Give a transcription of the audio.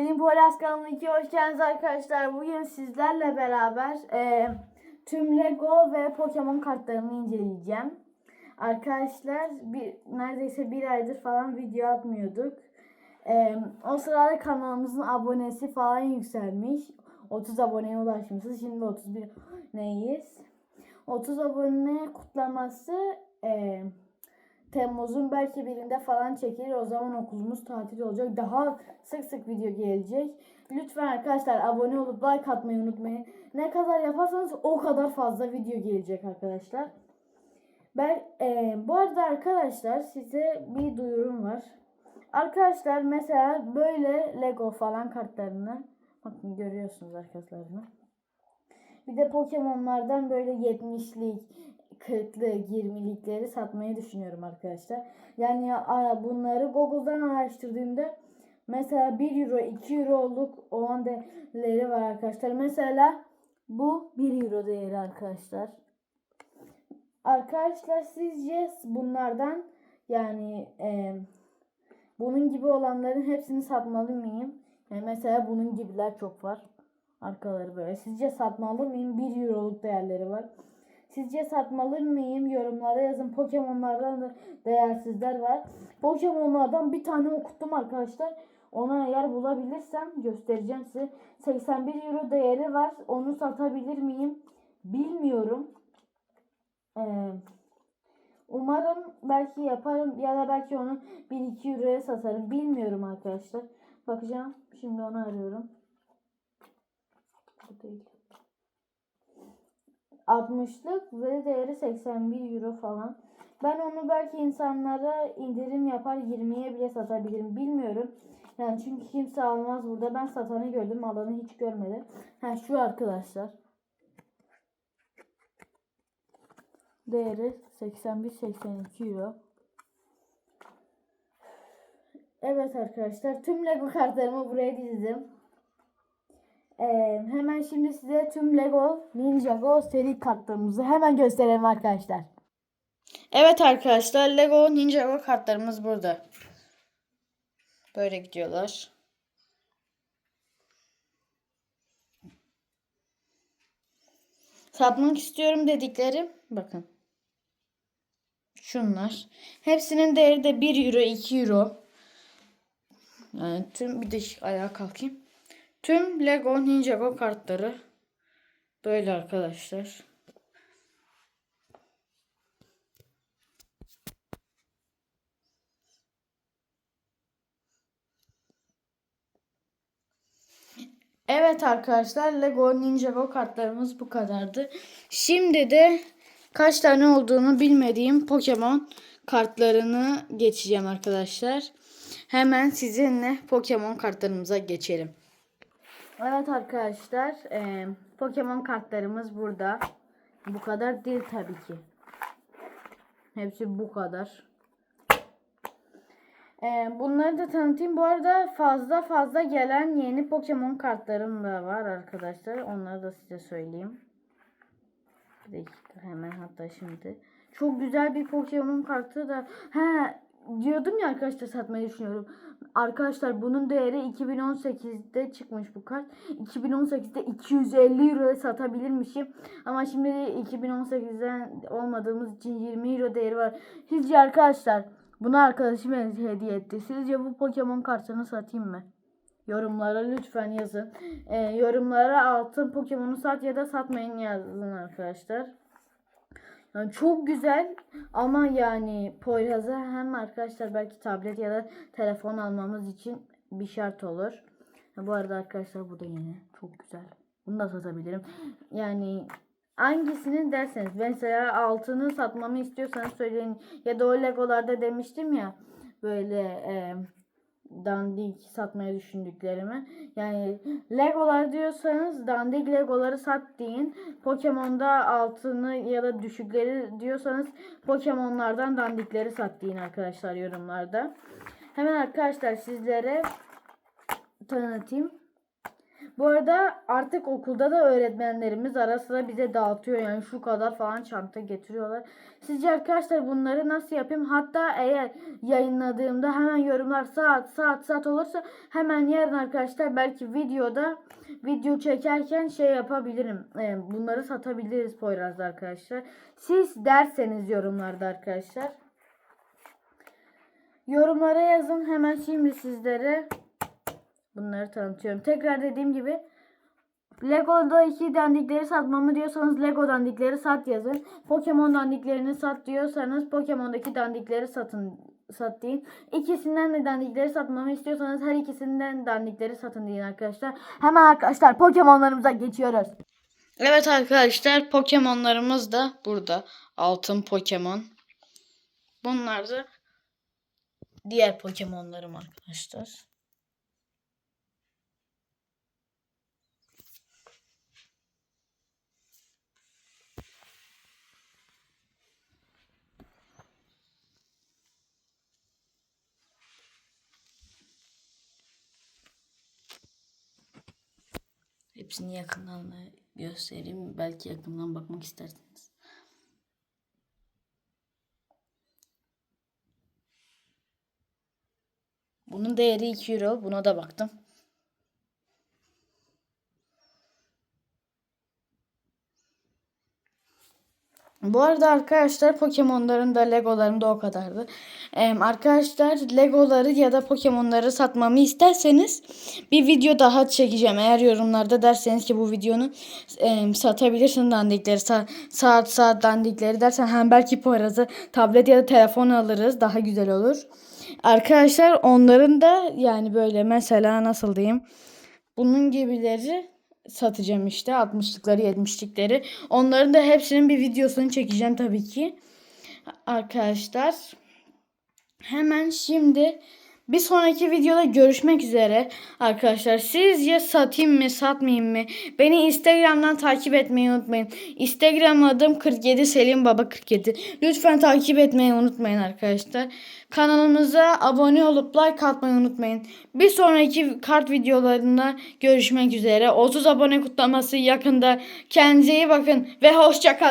Benim Polas kanalına iki hoş geldiniz arkadaşlar. Bugün sizlerle beraber e, tüm Lego ve Pokemon kartlarını inceleyeceğim. Arkadaşlar bir, neredeyse bir aydır falan video atmıyorduk. E, o sırada kanalımızın abonesi falan yükselmiş. 30 aboneye ulaşmışız. Şimdi 31 neyiz? 30 abone kutlaması e, Temmuz'un belki birinde falan çekilir. O zaman okulumuz tatil olacak. Daha sık sık video gelecek. Lütfen arkadaşlar abone olup like atmayı unutmayın. Ne kadar yaparsanız o kadar fazla video gelecek arkadaşlar. Ben e, bu arada arkadaşlar size bir duyurum var. Arkadaşlar mesela böyle Lego falan kartlarını bakın görüyorsunuz arkadaşlarını. Bir de Pokemon'lardan böyle 70'lik, 40'lı, 20'likleri satmayı düşünüyorum arkadaşlar. Yani bunları Google'dan araştırdığımda mesela 1 euro, 2 euroluk olan değerleri var arkadaşlar. Mesela bu 1 euro değeri arkadaşlar. Arkadaşlar sizce bunlardan yani e, bunun gibi olanların hepsini satmalı mıyım? Yani mesela bunun gibiler çok var. Arkaları böyle. Sizce satmalı mıyım? 1 euroluk değerleri var. Sizce satmalı mıyım? Yorumlara yazın. Pokemon'lardan da değersizler var. Pokemon'lardan bir tane okuttum arkadaşlar. Ona eğer bulabilirsem göstereceğim size. 81 euro değeri var. Onu satabilir miyim? Bilmiyorum. Ee, umarım belki yaparım ya da belki onu 1-2 euroya satarım. Bilmiyorum arkadaşlar. Bakacağım. Şimdi onu arıyorum. Bu değil. 60'lık ve değeri 81 euro falan. Ben onu belki insanlara indirim yapar 20'ye bile satabilirim. Bilmiyorum. Yani çünkü kimse almaz burada. Ben satanı gördüm. Alanı hiç görmedim. Ha şu arkadaşlar. Değeri 81-82 euro. Evet arkadaşlar. Tüm Lego kartlarımı buraya dizdim. Ee, hemen şimdi size tüm Lego Ninjago seri kartlarımızı hemen gösterelim arkadaşlar. Evet arkadaşlar Lego Ninjago kartlarımız burada. Böyle gidiyorlar. Satmak istiyorum dediklerim bakın. Şunlar. Hepsinin değeri de 1 euro 2 euro. Yani tüm bir de ayağa kalkayım. Tüm Lego Ninjago kartları böyle arkadaşlar. Evet arkadaşlar Lego Ninjago kartlarımız bu kadardı. Şimdi de kaç tane olduğunu bilmediğim Pokemon kartlarını geçeceğim arkadaşlar. Hemen sizinle Pokemon kartlarımıza geçelim. Evet arkadaşlar e, Pokemon kartlarımız burada. Bu kadar değil tabii ki. Hepsi bu kadar. E, bunları da tanıtayım. Bu arada fazla fazla gelen yeni Pokemon kartlarım da var arkadaşlar. Onları da size söyleyeyim. Bir dakika hemen hatta şimdi. Çok güzel bir Pokemon kartı da. He diyordum ya arkadaşlar satmayı düşünüyorum. Arkadaşlar bunun değeri 2018'de çıkmış bu kart. 2018'de 250 euroya satabilirmişim. Ama şimdi 2018'den olmadığımız için 20 euro değeri var. Sizce arkadaşlar bunu arkadaşım hediye etti. Sizce bu Pokemon kartını satayım mı? Yorumlara lütfen yazın. Ee, yorumlara altın Pokemon'u sat ya da satmayın yazın arkadaşlar. Yani çok güzel ama yani Poyraz'a hem arkadaşlar belki tablet ya da telefon almamız için bir şart olur. Bu arada arkadaşlar bu da yine çok güzel. Bunu da satabilirim. Yani hangisini derseniz mesela altını satmamı istiyorsanız söyleyin. Ya da o legolarda demiştim ya böyle e, dandik satmaya düşündüklerimi. Yani Legolar diyorsanız dandik Legoları sat deyin. Pokemon'da altını ya da düşükleri diyorsanız Pokemon'lardan dandikleri sat deyin arkadaşlar yorumlarda. Hemen arkadaşlar sizlere tanıtayım. Bu arada artık okulda da öğretmenlerimiz ara sıra bize dağıtıyor. Yani şu kadar falan çanta getiriyorlar. Sizce arkadaşlar bunları nasıl yapayım? Hatta eğer yayınladığımda hemen yorumlar saat saat saat olursa hemen yarın arkadaşlar belki videoda video çekerken şey yapabilirim. Ee, bunları satabiliriz Poyraz'da arkadaşlar. Siz derseniz yorumlarda arkadaşlar. Yorumlara yazın. Hemen şimdi sizlere bunları tanıtıyorum. Tekrar dediğim gibi Lego'da iki dandikleri satmamı diyorsanız Lego dandikleri sat yazın. Pokemon dandiklerini sat diyorsanız Pokemon'daki dandikleri satın sat deyin. İkisinden de dandikleri satmamı istiyorsanız her ikisinden dandikleri satın deyin arkadaşlar. Hemen arkadaşlar Pokemon'larımıza geçiyoruz. Evet arkadaşlar Pokemon'larımız da burada. Altın Pokemon. Bunlar da diğer Pokemon'larım arkadaşlar. Hepsini yakından da göstereyim. Belki yakından bakmak isterseniz. Bunun değeri 2 euro. Buna da baktım. Bu arada arkadaşlar Pokemon'ların da Legoların da o kadardı. Ee, arkadaşlar Legoları ya da Pokemon'ları satmamı isterseniz bir video daha çekeceğim. Eğer yorumlarda derseniz ki bu videonu e, satabilirsin dandikleri sa- saat saat dandikleri dersen hem belki Poyraz'ı tablet ya da telefon alırız daha güzel olur. Arkadaşlar onların da yani böyle mesela nasıl diyeyim bunun gibileri satacağım işte 60'lıkları 70'likleri. Onların da hepsinin bir videosunu çekeceğim tabii ki. Arkadaşlar hemen şimdi bir sonraki videoda görüşmek üzere arkadaşlar. Sizce satayım mı satmayayım mı? Beni Instagram'dan takip etmeyi unutmayın. Instagram adım 47 Selim Baba 47. Lütfen takip etmeyi unutmayın arkadaşlar. Kanalımıza abone olup like atmayı unutmayın. Bir sonraki kart videolarında görüşmek üzere. 30 abone kutlaması yakında. Kendinize iyi bakın ve hoşçakalın.